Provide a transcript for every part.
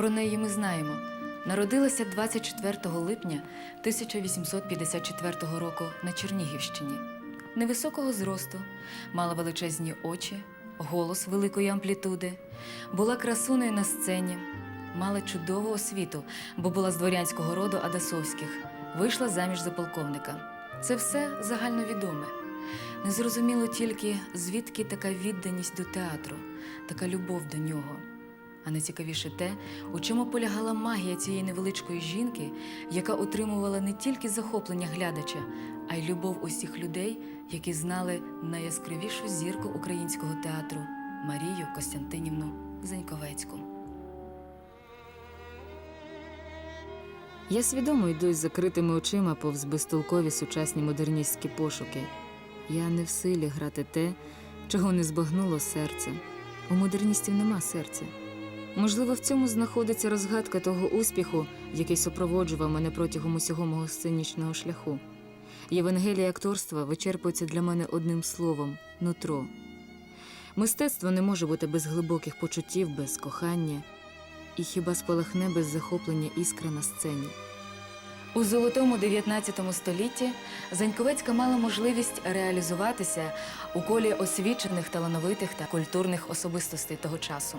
Про неї ми знаємо. Народилася 24 липня 1854 року на Чернігівщині. Невисокого зросту, мала величезні очі, голос великої амплітуди, була красуною на сцені, мала чудову освіту, бо була з дворянського роду Адасовських, вийшла заміж за полковника. Це все загальновідоме. Незрозуміло тільки, звідки така відданість до театру, така любов до нього. А найцікавіше те, у чому полягала магія цієї невеличкої жінки, яка отримувала не тільки захоплення глядача, а й любов усіх людей, які знали найяскравішу зірку українського театру Марію Костянтинівну Заньковецьку. Я свідомо йду з закритими очима повз безтолкові сучасні модерністські пошуки. Я не в силі грати те, чого не збагнуло серце. У модерністів нема серця. Можливо, в цьому знаходиться розгадка того успіху, який супроводжував мене протягом усього мого сценічного шляху. Євангелія акторства вичерпується для мене одним словом нутро. Мистецтво не може бути без глибоких почуттів, без кохання, і хіба спалахне без захоплення іскра на сцені. У золотому 19 столітті Заньковецька мала можливість реалізуватися у колі освічених, талановитих та культурних особистостей того часу.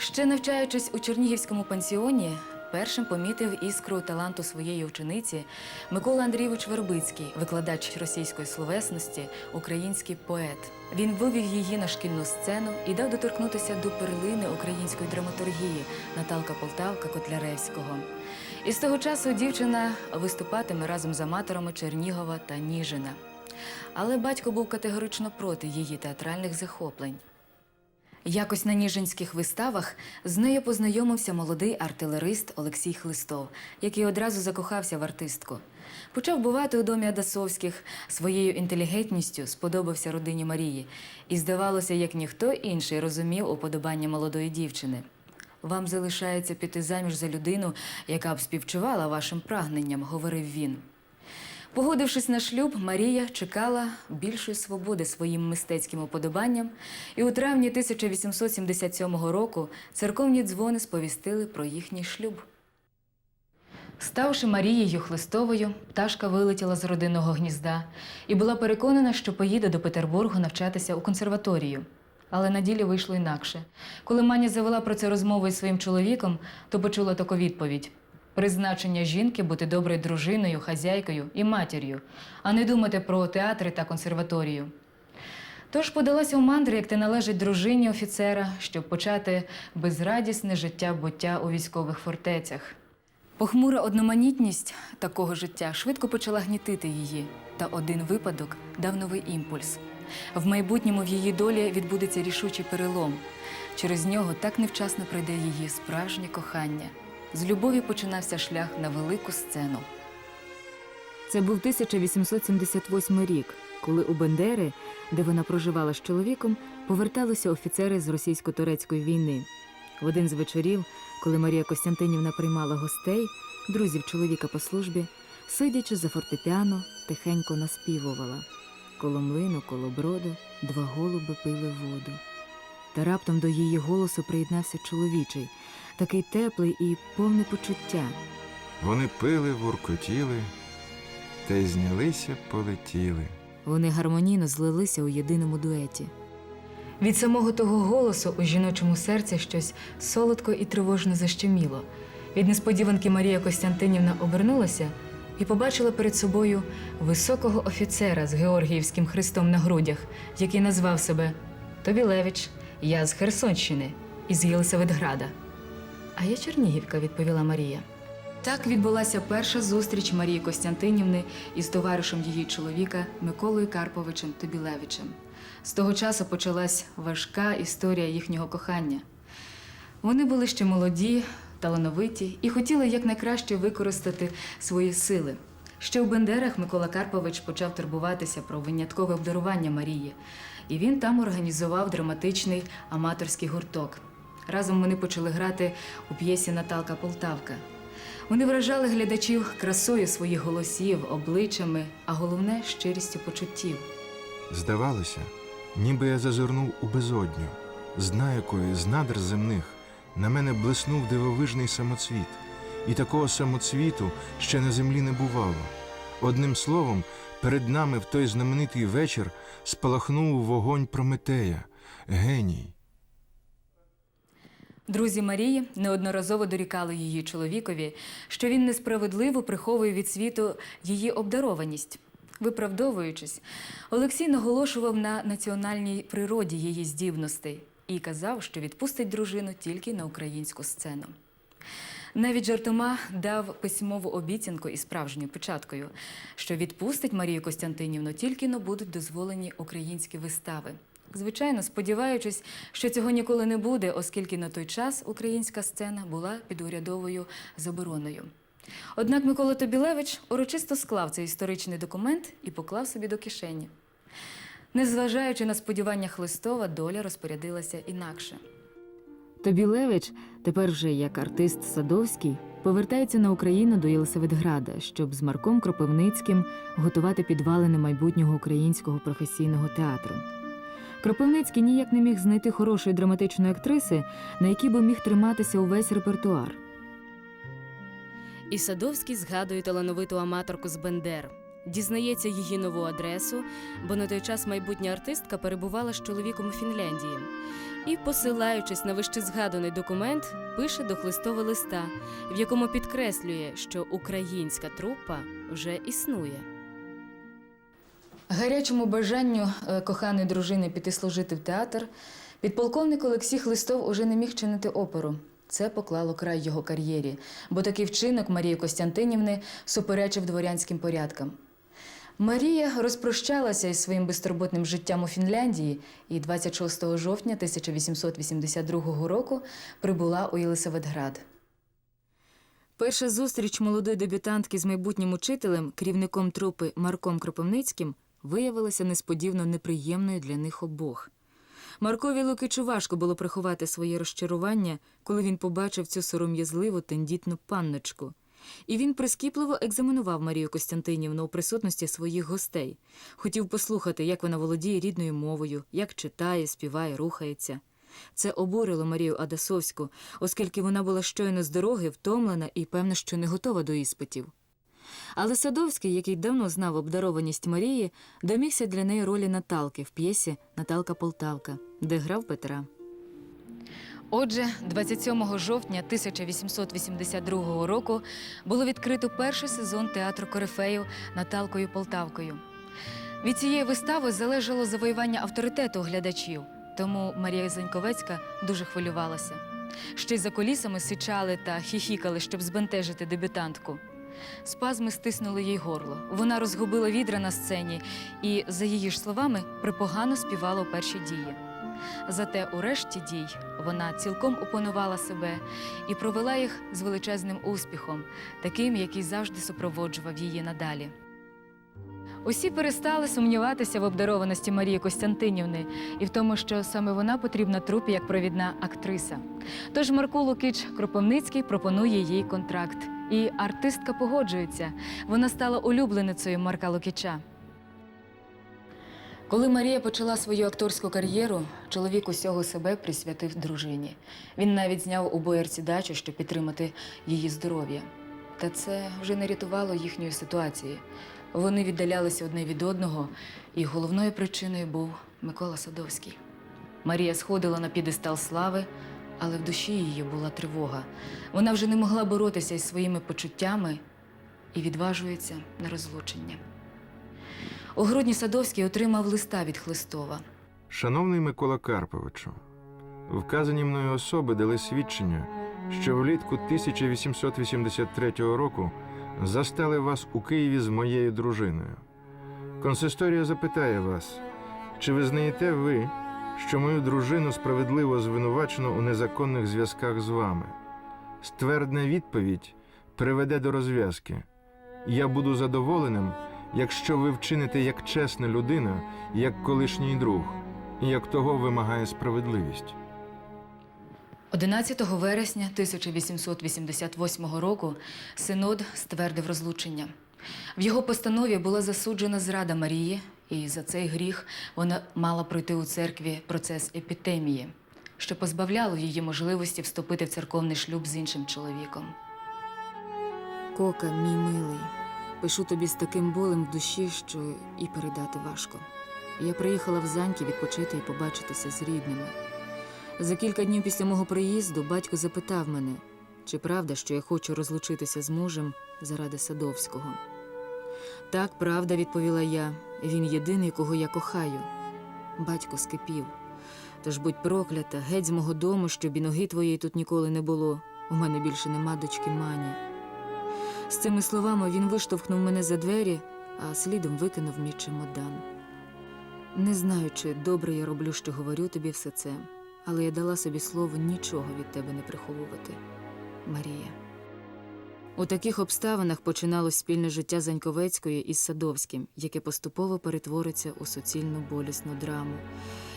Ще навчаючись у Чернігівському пансіоні, першим помітив іскру таланту своєї учениці Микола Андрійович Вербицький, викладач російської словесності, український поет. Він вивів її на шкільну сцену і дав доторкнутися до перлини української драматургії Наталка Полтавка Котляревського. І з того часу дівчина виступатиме разом з аматорами Чернігова та Ніжина. Але батько був категорично проти її театральних захоплень. Якось на ніжинських виставах з нею познайомився молодий артилерист Олексій Хлистов, який одразу закохався в артистку. Почав бувати у домі Адасовських, своєю інтелігентністю сподобався родині Марії, і, здавалося, як ніхто інший розумів уподобання молодої дівчини. Вам залишається піти заміж за людину, яка б співчувала вашим прагненням, говорив він. Погодившись на шлюб, Марія чекала більшої свободи своїм мистецьким уподобанням, і у травні 1877 року церковні дзвони сповістили про їхній шлюб. Ставши Марією Хлистовою, Ташка вилетіла з родинного гнізда і була переконана, що поїде до Петербургу навчатися у консерваторію. Але на ділі вийшло інакше. Коли Маня завела про це розмову із своїм чоловіком, то почула таку відповідь: призначення жінки бути доброю дружиною, хазяйкою і матір'ю, а не думати про театри та консерваторію. Тож подалася у мандри, як те належить дружині офіцера, щоб почати безрадісне життя буття у військових фортецях. Похмура одноманітність такого життя швидко почала гнітити її, та один випадок дав новий імпульс. В майбутньому в її долі відбудеться рішучий перелом. Через нього так невчасно прийде її справжнє кохання. З любові починався шлях на велику сцену. Це був 1878 рік, коли у Бендери, де вона проживала з чоловіком, поверталися офіцери з російсько-турецької війни. В один з вечорів, коли Марія Костянтинівна приймала гостей, друзів чоловіка по службі, сидячи за фортепіано, тихенько наспівувала. Коло млину, коло броду, два голуби пили воду. Та раптом до її голосу приєднався чоловічий, такий теплий і повний почуття. Вони пили, воркотіли, та й знялися, полетіли. Вони гармонійно злилися у єдиному дуеті. Від самого того голосу у жіночому серці щось солодко і тривожно защеміло. Від несподіванки Марія Костянтинівна обернулася і побачила перед собою високого офіцера з Георгіївським хрестом на грудях, який назвав себе Тобілевич, я з Херсонщини із Єлисаветграда. А я Чернігівка, відповіла Марія. Так відбулася перша зустріч Марії Костянтинівни із товаришем її чоловіка Миколою Карповичем Тобілевичем. З того часу почалась важка історія їхнього кохання. Вони були ще молоді, талановиті і хотіли якнайкраще використати свої сили. Ще у Бендерах Микола Карпович почав турбуватися про виняткове обдарування Марії, і він там організував драматичний аматорський гурток. Разом вони почали грати у п'єсі Наталка Полтавка. Вони вражали глядачів красою своїх голосів, обличчями, а головне щирістю почуттів. Здавалося, ніби я зазирнув у безодню, з дна якої з надр земних на мене блиснув дивовижний самоцвіт, і такого самоцвіту ще на землі не бувало. Одним словом, перед нами в той знаменитий вечір спалахнув вогонь Прометея, геній. Друзі Марії неодноразово дорікали її чоловікові, що він несправедливо приховує від світу її обдарованість. Виправдовуючись, Олексій наголошував на національній природі її здібностей і казав, що відпустить дружину тільки на українську сцену. Навіть жартома дав письмову обіцянку із справжньою печаткою, що відпустить Марію Костянтинівну тільки но будуть дозволені українські вистави. Звичайно, сподіваючись, що цього ніколи не буде, оскільки на той час українська сцена була під урядовою забороною. Однак Микола Тобілевич урочисто склав цей історичний документ і поклав собі до кишені. Незважаючи на сподівання Хлистова, доля розпорядилася інакше. Тобілевич, тепер вже як артист Садовський, повертається на Україну до Єлисаветграда, щоб з Марком Кропивницьким готувати підвалини майбутнього українського професійного театру. Кропивницький ніяк не міг знайти хорошої драматичної актриси, на якій би міг триматися увесь репертуар. І Садовський згадує талановиту аматорку з Бендер. Дізнається її нову адресу, бо на той час майбутня артистка перебувала з чоловіком у Фінляндії. І, посилаючись на вище згаданий документ, пише до Хлистова листа, в якому підкреслює, що українська трупа вже існує. Гарячому бажанню е, коханої дружини піти служити в театр, підполковник Олексій Хлистов уже не міг чинити оперу. Це поклало край його кар'єрі, бо такий вчинок Марії Костянтинівни суперечив дворянським порядкам. Марія розпрощалася із своїм безтурботним життям у Фінляндії і 26 жовтня 1882 року прибула у Єлисаветград. Перша зустріч молодої дебютантки з майбутнім учителем, керівником трупи Марком Кропивницьким, виявилася несподівано неприємною для них обох. Маркові Лукичу важко було приховати своє розчарування, коли він побачив цю сором'язливу тендітну панночку. І він прискіпливо екзаменував Марію Костянтинівну у присутності своїх гостей. Хотів послухати, як вона володіє рідною мовою, як читає, співає, рухається. Це обурило Марію Адасовську, оскільки вона була щойно з дороги, втомлена і, певно, що не готова до іспитів. Але Садовський, який давно знав обдарованість Марії, домігся для неї ролі Наталки в п'єсі Наталка Полтавка, де грав Петра. Отже, 27 жовтня 1882 року було відкрито перший сезон театру Корифеїв Наталкою Полтавкою. Від цієї вистави залежало завоювання авторитету глядачів, тому Марія Заньковецька дуже хвилювалася. Ще й за колісами сичали та хіхікали, щоб збентежити дебютантку. Спазми стиснули їй горло. Вона розгубила відра на сцені і, за її ж словами, припогано співала у перші дії. Зате у решті дій вона цілком опанувала себе і провела їх з величезним успіхом, таким, який завжди супроводжував її надалі. Усі перестали сумніватися в обдарованості Марії Костянтинівни і в тому, що саме вона потрібна трупі як провідна актриса. Тож Марко Лукич Кропивницький пропонує їй контракт. І артистка погоджується. Вона стала улюбленицею Марка Лукича. Коли Марія почала свою акторську кар'єру, чоловік усього себе присвятив дружині. Він навіть зняв у боярці дачу, щоб підтримати її здоров'я. Та це вже не рятувало їхньої ситуації. Вони віддалялися одне від одного, і головною причиною був Микола Садовський. Марія сходила на підестал слави, але в душі її була тривога. Вона вже не могла боротися із своїми почуттями і відважується на розлучення. У грудні Садовський отримав листа від Хлистова. Шановний Микола Карповичу, вказані мною особи дали свідчення, що влітку 1883 року застали вас у Києві з моєю дружиною. Консисторія запитає вас, чи визнаєте ви, що мою дружину справедливо звинувачено у незаконних зв'язках з вами? Ствердна відповідь приведе до розв'язки. Я буду задоволеним, якщо ви вчините як чесна людина, як колишній друг, як того вимагає справедливість. 11 вересня 1888 року синод ствердив розлучення. В його постанові була засуджена зрада Марії, і за цей гріх вона мала пройти у церкві процес епітемії. що позбавляло її можливості вступити в церковний шлюб з іншим чоловіком. Кока, мій милий, пишу тобі з таким болем в душі, що і передати важко. Я приїхала в Заньки відпочити і побачитися з рідними. За кілька днів після мого приїзду батько запитав мене, чи правда, що я хочу розлучитися з мужем заради Садовського. Так, правда, відповіла я. Він єдиний, кого я кохаю. Батько скипів. Тож будь проклята, геть з мого дому, щоб і ноги твоєї тут ніколи не було. У мене більше нема дочки мані. З цими словами він виштовхнув мене за двері, а слідом викинув мій чемодан. Не знаю, чи добре я роблю, що говорю тобі все це, але я дала собі слово нічого від тебе не приховувати. Марія. У таких обставинах починалось спільне життя Заньковецької із Садовським, яке поступово перетвориться у суцільну болісну драму,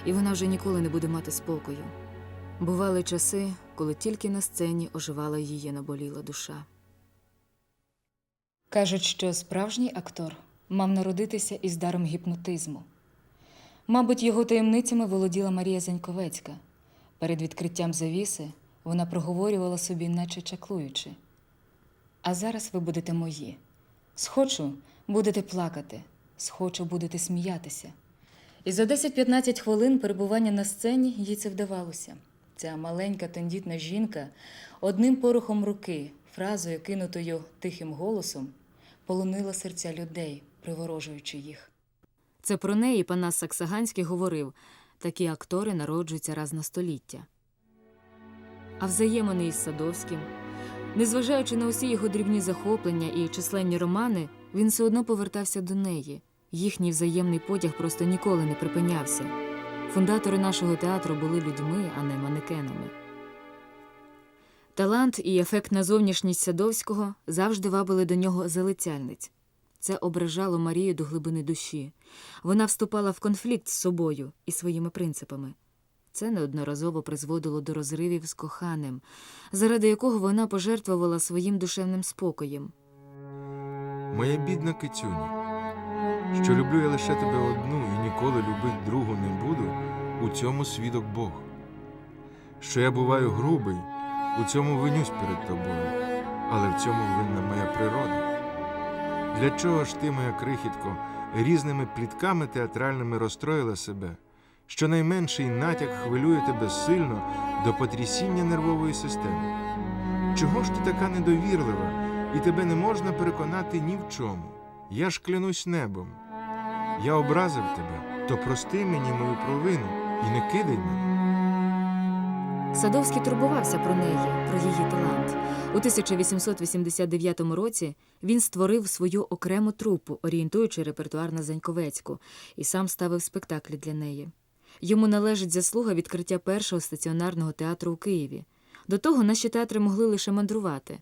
і вона вже ніколи не буде мати спокою. Бували часи, коли тільки на сцені оживала її наболіла душа. Кажуть, що справжній актор мав народитися із даром гіпнотизму. Мабуть, його таємницями володіла Марія Заньковецька. Перед відкриттям завіси вона проговорювала собі, наче чаклуючи. А зараз ви будете мої. Схочу, будете плакати, схочу, будете сміятися. І за 10-15 хвилин перебування на сцені їй це вдавалося. Ця маленька тендітна жінка одним порухом руки, фразою, кинутою тихим голосом, полонила серця людей, приворожуючи їх. Це про неї Панас Саксаганський говорив такі актори народжуються раз на століття. А взаємини із Садовським, незважаючи на усі його дрібні захоплення і численні романи, він все одно повертався до неї. Їхній взаємний потяг просто ніколи не припинявся. Фундатори нашого театру були людьми, а не манекенами. Талант і ефектна зовнішність Садовського завжди вабили до нього залицяльниць. Це ображало Марію до глибини душі. Вона вступала в конфлікт з собою і своїми принципами. Це неодноразово призводило до розривів з коханим, заради якого вона пожертвувала своїм душевним спокоєм. Моя бідна кицюня, що люблю я лише тебе одну і ніколи любить другу не буду, у цьому свідок Бог. Що я буваю грубий, у цьому винюсь перед тобою, але в цьому винна моя природа. Для чого ж ти, моя крихітко, різними плітками театральними розстроїла себе? що найменший натяк хвилює тебе сильно до потрясіння нервової системи. Чого ж ти така недовірлива, і тебе не можна переконати ні в чому? Я ж клянусь небом. Я образив тебе, то прости мені мою провину і не кидай мене. Садовський турбувався про неї, про її талант. У 1889 році він створив свою окрему трупу, орієнтуючи репертуар на Заньковецьку, і сам ставив спектаклі для неї. Йому належить заслуга відкриття першого стаціонарного театру у Києві. До того наші театри могли лише мандрувати.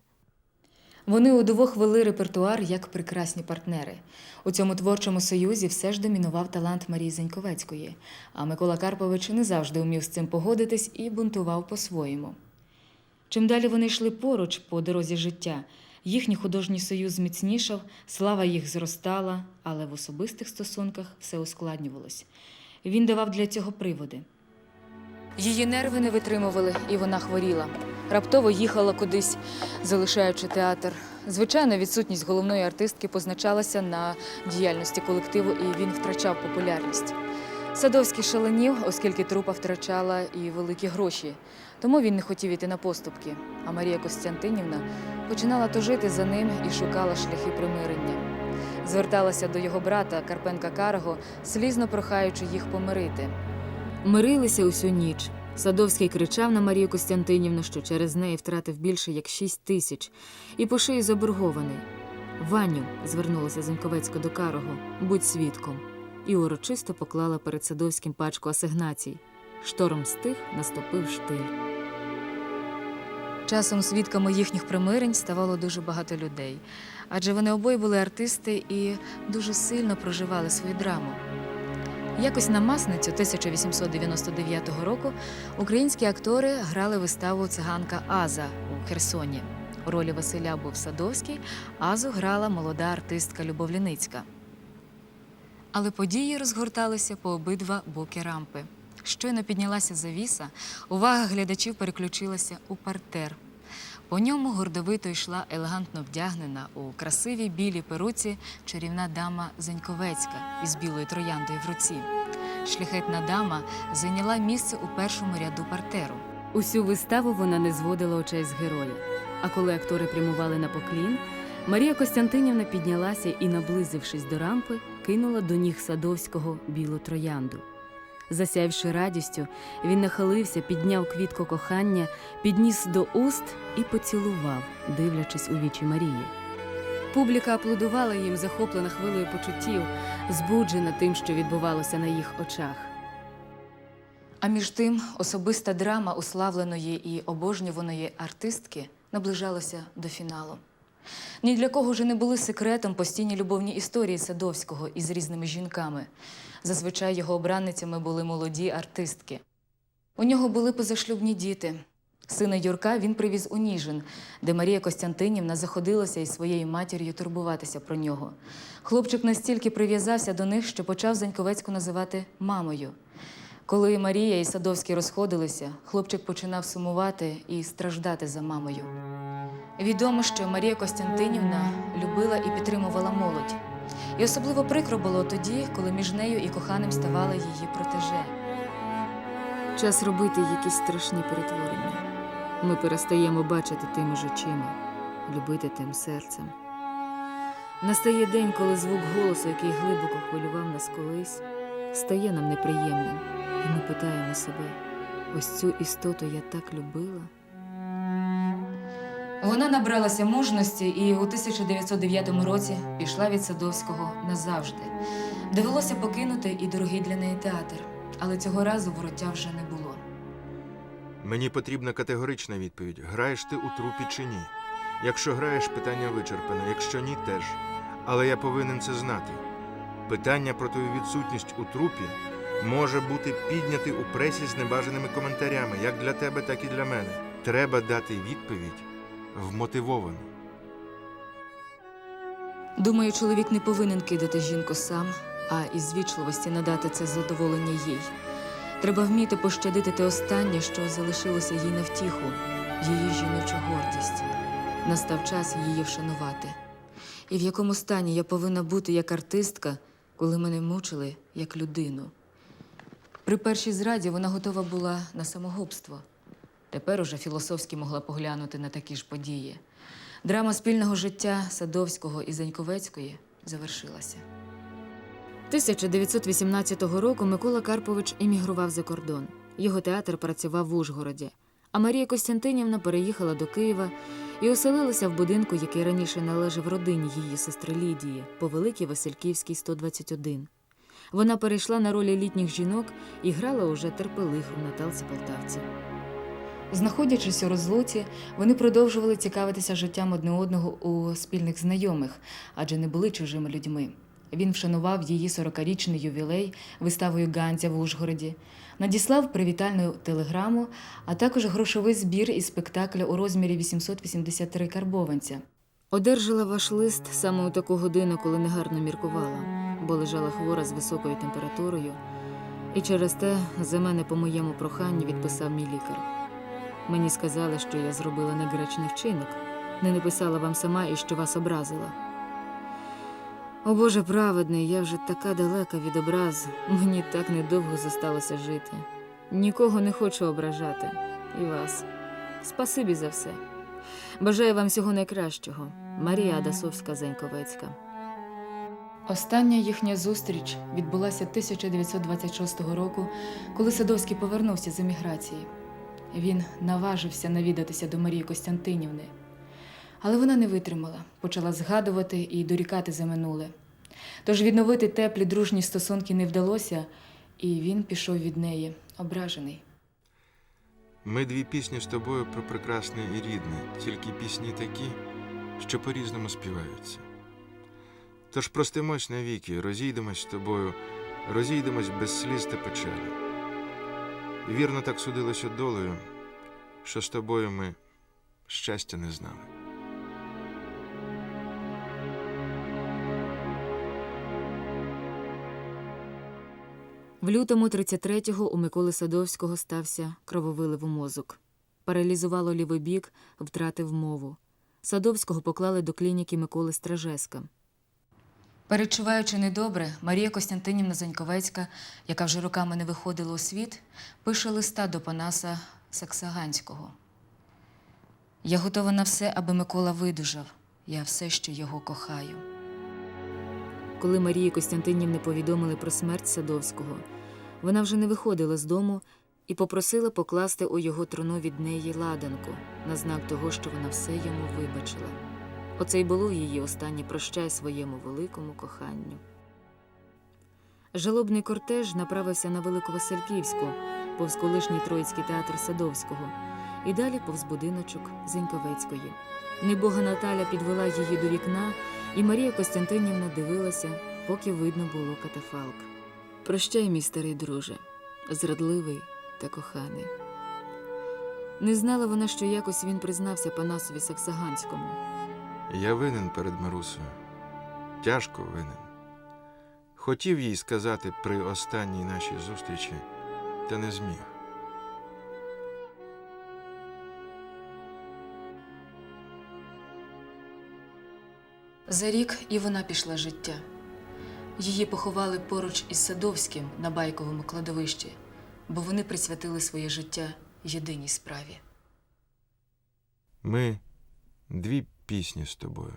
Вони удвох вели репертуар як прекрасні партнери. У цьому творчому союзі все ж домінував талант Марії Заньковецької, а Микола Карпович не завжди умів з цим погодитись і бунтував по-своєму. Чим далі вони йшли поруч по дорозі життя, їхній художній союз зміцнішав, слава їх зростала, але в особистих стосунках все ускладнювалось. Він давав для цього приводи. Її нерви не витримували, і вона хворіла. Раптово їхала кудись, залишаючи театр. Звичайно, відсутність головної артистки позначалася на діяльності колективу, і він втрачав популярність. Садовський шаленів, оскільки трупа втрачала і великі гроші. Тому він не хотів іти на поступки. А Марія Костянтинівна починала тужити за ним і шукала шляхи примирення. Зверталася до його брата Карпенка Карого, слізно прохаючи їх помирити. Мирилися усю ніч. Садовський кричав на Марію Костянтинівну, що через неї втратив більше як шість тисяч, і по шиї заборгований. Ваню, звернулася Зеньковецька до Карого, будь свідком, і урочисто поклала перед Садовським пачку асигнацій. Шторм стих, наступив штиль. Часом свідками їхніх примирень ставало дуже багато людей, адже вони обоє були артисти і дуже сильно проживали свою драму. Якось на масницю 1899 року українські актори грали виставу циганка Аза у Херсоні. У ролі Василя був Садовський, Азу грала молода артистка Любов Ліницька. Але події розгорталися по обидва боки рампи. щойно піднялася завіса, увага глядачів переключилася у партер. По ньому гордовито йшла елегантно вдягнена у красивій білій перуці чарівна дама Заньковецька із білою трояндою в руці. Шляхетна дама зайняла місце у першому ряду партеру. Усю виставу вона не зводила очей з героя. А коли актори прямували на поклін, Марія Костянтинівна піднялася і, наблизившись до рампи, кинула до ніг Садовського білу троянду. Засяявши радістю, він нахилився, підняв квітку кохання, підніс до уст і поцілував, дивлячись у вічі Марії. Публіка аплодувала їм, захоплена хвилею почуттів, збуджена тим, що відбувалося на їх очах. А між тим особиста драма уславленої і обожнюваної артистки наближалася до фіналу. Ні для кого вже не були секретом постійні любовні історії Садовського із різними жінками. Зазвичай його обранницями були молоді артистки. У нього були позашлюбні діти. Сина Юрка він привіз у Ніжин, де Марія Костянтинівна заходилася із своєю матір'ю турбуватися про нього. Хлопчик настільки прив'язався до них, що почав Заньковецьку називати мамою. Коли Марія і Садовський розходилися, хлопчик починав сумувати і страждати за мамою. Відомо, що Марія Костянтинівна любила і підтримувала молодь. І особливо прикро було тоді, коли між нею і коханим ставала її протеже. Час робити якісь страшні перетворення. Ми перестаємо бачити тими ж очима, любити тим серцем. Настає день, коли звук голосу, який глибоко хвилював нас колись, стає нам неприємним, і ми питаємо себе: ось цю істоту я так любила. Вона набралася мужності і у 1909 році пішла від Садовського назавжди. Довелося покинути і дорогий для неї театр, але цього разу вороття вже не було. Мені потрібна категорична відповідь: граєш ти у трупі чи ні? Якщо граєш, питання вичерпане, якщо ні, теж. Але я повинен це знати. Питання про твою відсутність у трупі може бути підняте у пресі з небажаними коментарями, як для тебе, так і для мене. Треба дати відповідь вмотивовану. Думаю, чоловік не повинен кидати жінку сам, а із вічливості надати це задоволення їй. Треба вміти пощадити те останнє, що залишилося їй на втіху, її жіночу гордість. Настав час її вшанувати. І в якому стані я повинна бути як артистка, коли мене мучили як людину. При першій зраді вона готова була на самогубство. Тепер уже філософськи могла поглянути на такі ж події. Драма спільного життя Садовського і Заньковецької завершилася. 1918 року Микола Карпович емігрував за кордон. Його театр працював в Ужгороді. А Марія Костянтинівна переїхала до Києва і оселилася в будинку, який раніше належав родині її сестри Лідії по Великій Васильківській 121. Вона перейшла на ролі літніх жінок і грала уже терпелиху в Наталці Полтавці. Знаходячись у розлуці, вони продовжували цікавитися життям одне одного у спільних знайомих, адже не були чужими людьми. Він вшанував її 40-річний ювілей виставою Ганця в Ужгороді, надіслав привітальну телеграму, а також грошовий збір із спектакля у розмірі 883 карбованця. Одержала ваш лист саме у таку годину, коли негарно міркувала, бо лежала хвора з високою температурою, і через те за мене по моєму проханню відписав мій лікар. Мені сказали, що я зробила негречний вчинок, не написала вам сама і що вас образила. О Боже праведний, я вже така далека від образ, мені так недовго зосталося жити. Нікого не хочу ображати, і вас. Спасибі за все. Бажаю вам всього найкращого. Марія Адасовська Зеньковецька. Остання їхня зустріч відбулася 1926 року, коли Садовський повернувся з еміграції. Він наважився навідатися до Марії Костянтинівни. Але вона не витримала, почала згадувати і дорікати за минуле. Тож відновити теплі дружні стосунки не вдалося, і він пішов від неї, ображений. Ми дві пісні з тобою про прекрасне і рідне, тільки пісні такі, що по-різному співаються. Тож простимось навіки, розійдемось з тобою, розійдемось без сліз та печалі. Вірно так судилося долею, що з тобою ми щастя не знали. В лютому 33-го у Миколи Садовського стався крововилив мозок. Паралізувало лівий бік, втратив мову. Садовського поклали до клініки Миколи Стражеска. Перечуваючи недобре, Марія Костянтинівна Заньковецька, яка вже роками не виходила у світ, пише листа до Панаса Саксаганського. Я готова на все, аби Микола видужав. Я все ще його кохаю. Коли Марії Костянтинівни повідомили про смерть Садовського, вона вже не виходила з дому і попросила покласти у його труну від неї ладанку на знак того, що вона все йому вибачила. Оце й було її останнє прощай своєму великому коханню. Жалобний кортеж направився на Великовасильківську, повз колишній Троїцький театр Садовського, і далі повз будиночок Зеньковецької. Небога Наталя підвела її до вікна, і Марія Костянтинівна дивилася, поки видно було катафалк. Прощай, мій старий друже, зрадливий та коханий. Не знала вона, що якось він признався Панасові Саксаганському. Я винен перед Марусею. Тяжко винен. Хотів їй сказати при останній нашій зустрічі, та не зміг. За рік і вона пішла життя. Її поховали поруч із Садовським на байковому кладовищі, бо вони присвятили своє життя єдиній справі. Ми дві пісні з тобою.